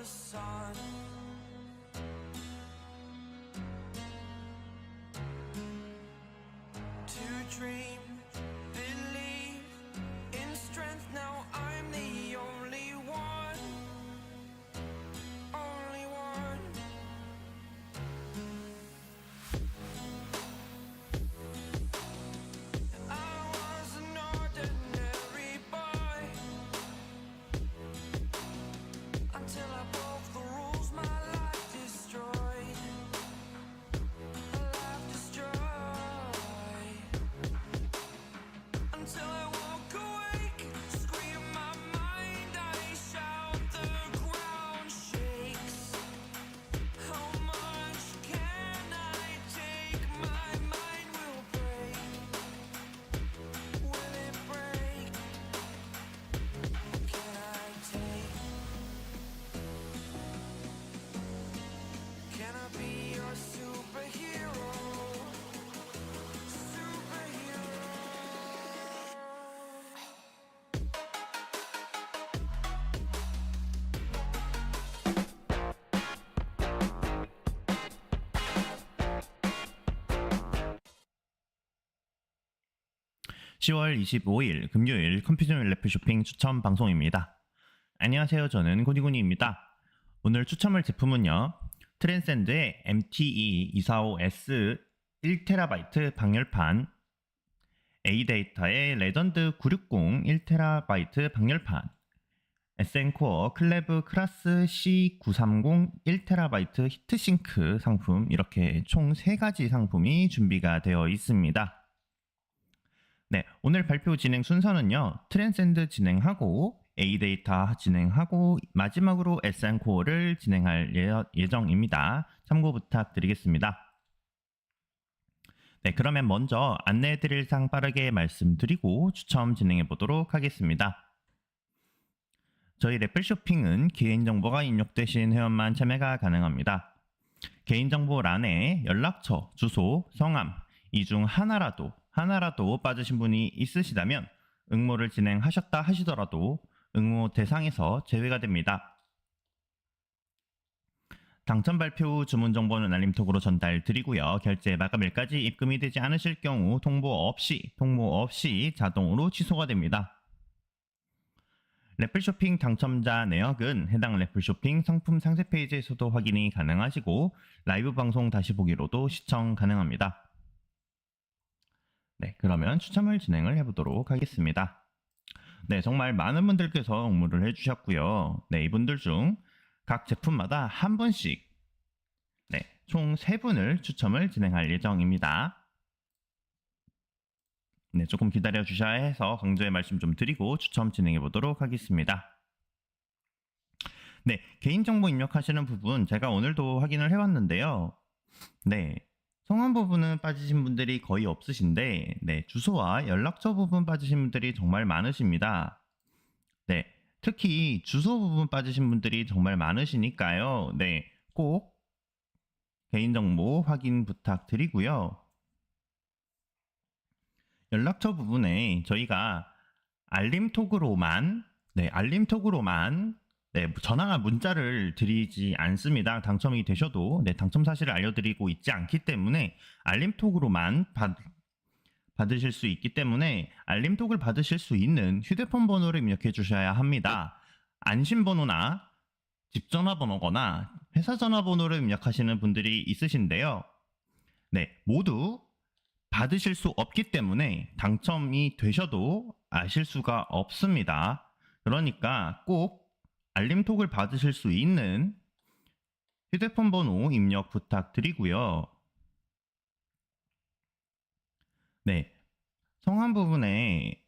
the sun. To dream 10월 25일 금요일 컴퓨전 웰래프 쇼핑 추첨 방송입니다. 안녕하세요. 저는 고니고니입니다. 오늘 추첨할 제품은요. 트랜센드의 MTE245S 1TB 방열판, A데이터의 레전드 960 1TB 방열판, SN코어 클레브 크라스 C930 1TB 히트싱크 상품 이렇게 총 3가지 상품이 준비가 되어 있습니다. 네, 오늘 발표 진행 순서는요. 트랜센드 진행하고 A데이터 진행하고 마지막으로 SN코어를 진행할 예- 예정입니다. 참고 부탁드리겠습니다. 네, 그러면 먼저 안내해드릴 사항 빠르게 말씀드리고 추첨 진행해 보도록 하겠습니다. 저희 래플 쇼핑은 개인정보가 입력되신 회원만 참여가 가능합니다. 개인정보欄에 연락처, 주소, 성함 이 중 하나라도 하나라도 빠지신 분이 있으시다면 응모를 진행하셨다 하시더라도 응모 대상에서 제외가 됩니다. 당첨 발표 후 주문 정보는 알림톡으로 전달 드리고요. 결제 마감일까지 입금이 되지 않으실 경우 통보 없이 통보 없이 자동으로 취소가 됩니다. 래플 쇼핑 당첨자 내역은 해당 래플 쇼핑 상품 상세 페이지에서도 확인이 가능하시고 라이브 방송 다시 보기로도 시청 가능합니다. 네, 그러면 추첨을 진행을 해보도록 하겠습니다. 네, 정말 많은 분들께서 응모를 해주셨고요. 네, 이분들 중 각 제품마다 한 분씩 네, 총세 분을 추첨을 진행할 예정입니다. 네, 조금 기다려 주셔야 해서 강조의 말씀 좀 드리고 추첨 진행해 보도록 하겠습니다. 네, 개인정보 입력하시는 부분 제가 오늘도 확인을 해봤는데요. 네, 성함 부분은 빠지신 분들이 거의 없으신데, 네, 주소와 연락처 부분 빠지신 분들이 정말 많으십니다. 네, 특히 주소 부분 빠지신 분들이 정말 많으시니까요. 네, 꼭 개인정보 확인 부탁드리고요. 연락처 부분에 저희가 알림톡으로만, 네, 알림톡으로만 네, 전화나 문자를 드리지 않습니다. 당첨이 되셔도 네, 당첨 사실을 알려드리고 있지 않기 때문에 알림톡으로만 받, 받으실 수 있기 때문에 알림톡을 받으실 수 있는 휴대폰 번호를 입력해 주셔야 합니다. 안심번호나 집 전화번호거나 회사 전화번호를 입력하시는 분들이 있으신데요. 네, 모두 받으실 수 없기 때문에 당첨이 되셔도 아실 수가 없습니다. 그러니까 꼭 알림톡을 받으실 수 있는 휴대폰 번호 입력 부탁드리고요. 네. 성함 부분에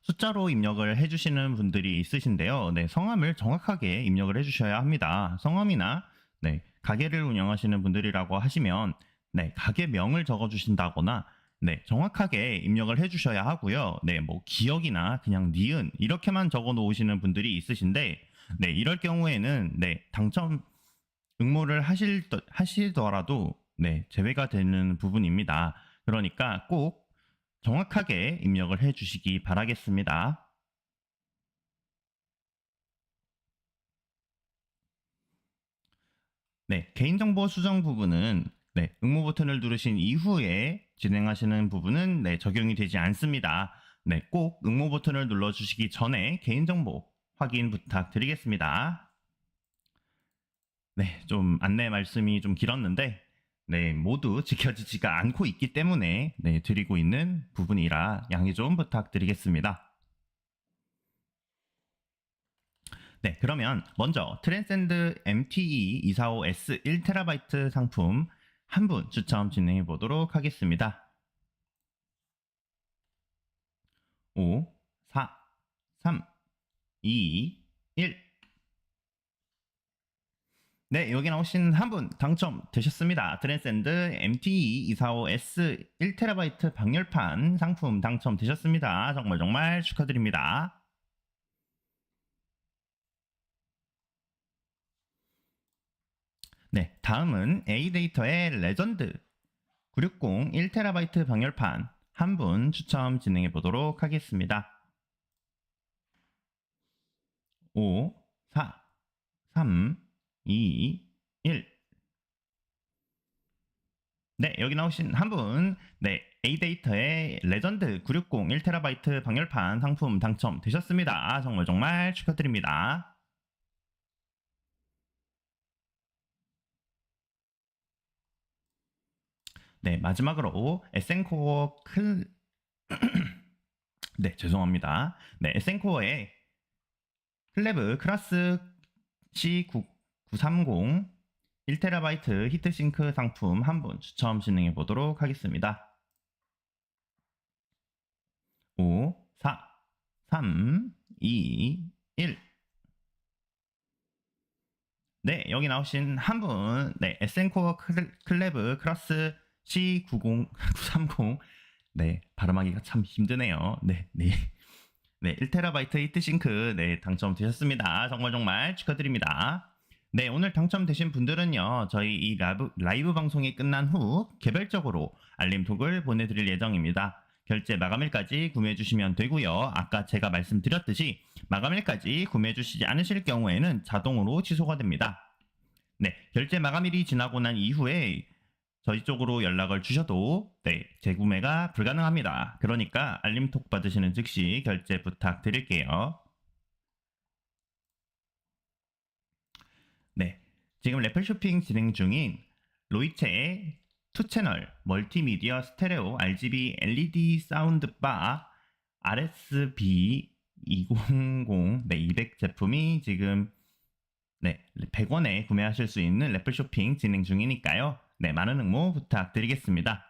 숫자로 입력을 해주시는 분들이 있으신데요. 네, 성함을 정확하게 입력을 해주셔야 합니다. 성함이나 네, 가게를 운영하시는 분들이라고 하시면 네, 가게명을 적어주신다거나 네, 정확하게 입력을 해주셔야 하고요. 네, 뭐 기억이나 그냥 니은 이렇게만 적어 놓으시는 분들이 있으신데, 네, 이럴 경우에는 네, 당첨 응모를 하실 하시더라도 네, 제외가 되는 부분입니다. 그러니까 꼭 정확하게 입력을 해주시기 바라겠습니다. 네, 개인정보 수정 부분은 네, 응모 버튼을 누르신 이후에 진행하시는 부분은 네, 적용이 되지 않습니다. 네, 꼭 응모 버튼을 눌러주시기 전에 개인정보 확인 부탁드리겠습니다. 네, 좀 안내 말씀이 좀 길었는데, 네, 모두 지켜지지가 않고 있기 때문에, 네, 드리고 있는 부분이라 양해 좀 부탁드리겠습니다. 네, 그러면 먼저 트랜센드 MTE 245S 1TB 상품 한 분 추첨 진행해 보도록 하겠습니다. 5, 4, 3, 2, 1. 네, 여기 나오신 한 분 당첨되셨습니다. 트랜센드 MTE 245S 1TB 방열판 상품 당첨되셨습니다. 정말 정말 축하드립니다. 네, 다음은 A데이터의 레전드 960 1TB 방열판 한 분 추첨 진행해 보도록 하겠습니다. 5, 4, 3, 2, 1. 네, 여기 나오신 한 분, 네, A데이터의 레전드 960 1TB 방열판 상품 당첨되셨습니다. 정말 정말 축하드립니다. 네, 마지막으로 에센코어 클 네, 죄송합니다. 네, 에센코어의 클레브 클라스 C930 1TB 히트싱크 상품 한 분 추첨 진행해 보도록 하겠습니다. 5, 4, 3, 2, 1. 네, 여기 나오신 한 분, 네, 에센코어 클- 클레브 클라스 C90, 930. 네, 발음하기가 참 힘드네요. 네, 네. 네, 1TB 히트싱크, 네, 당첨되셨습니다. 정말 정말 축하드립니다. 네, 오늘 당첨되신 분들은요, 저희 이 라이브, 라이브 방송이 끝난 후 개별적으로 알림톡을 보내드릴 예정입니다. 결제 마감일까지 구매해주시면 되고요. 아까 제가 말씀드렸듯이 마감일까지 구매해주시지 않으실 경우에는 자동으로 취소가 됩니다. 네, 결제 마감일이 지나고 난 이후에 저희 쪽으로 연락을 주셔도 네, 재구매가 불가능합니다. 그러니까 알림톡 받으시는 즉시 결제 부탁드릴게요. 네, 지금 래플 쇼핑 진행 중인 로이체의 투채널 멀티미디어 스테레오 RGB LED 사운드바 RSB 200 네, 200 제품이 지금 네, 100원에 구매하실 수 있는 래플 쇼핑 진행 중이니까요. 네, 많은 응모 부탁드리겠습니다.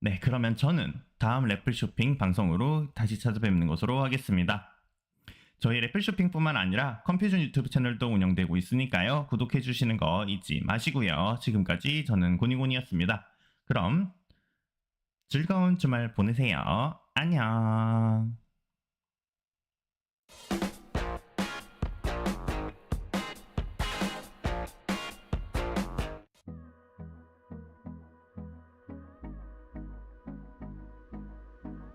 네, 그러면 저는 다음 래플 쇼핑 방송으로 다시 찾아뵙는 것으로 하겠습니다. 저희 래플 쇼핑뿐만 아니라 컴퓨전 유튜브 채널도 운영되고 있으니까요. 구독해 주시는 거 잊지 마시고요. 지금까지 저는 고니고니였습니다. 그럼 즐거운 주말 보내세요. 안녕.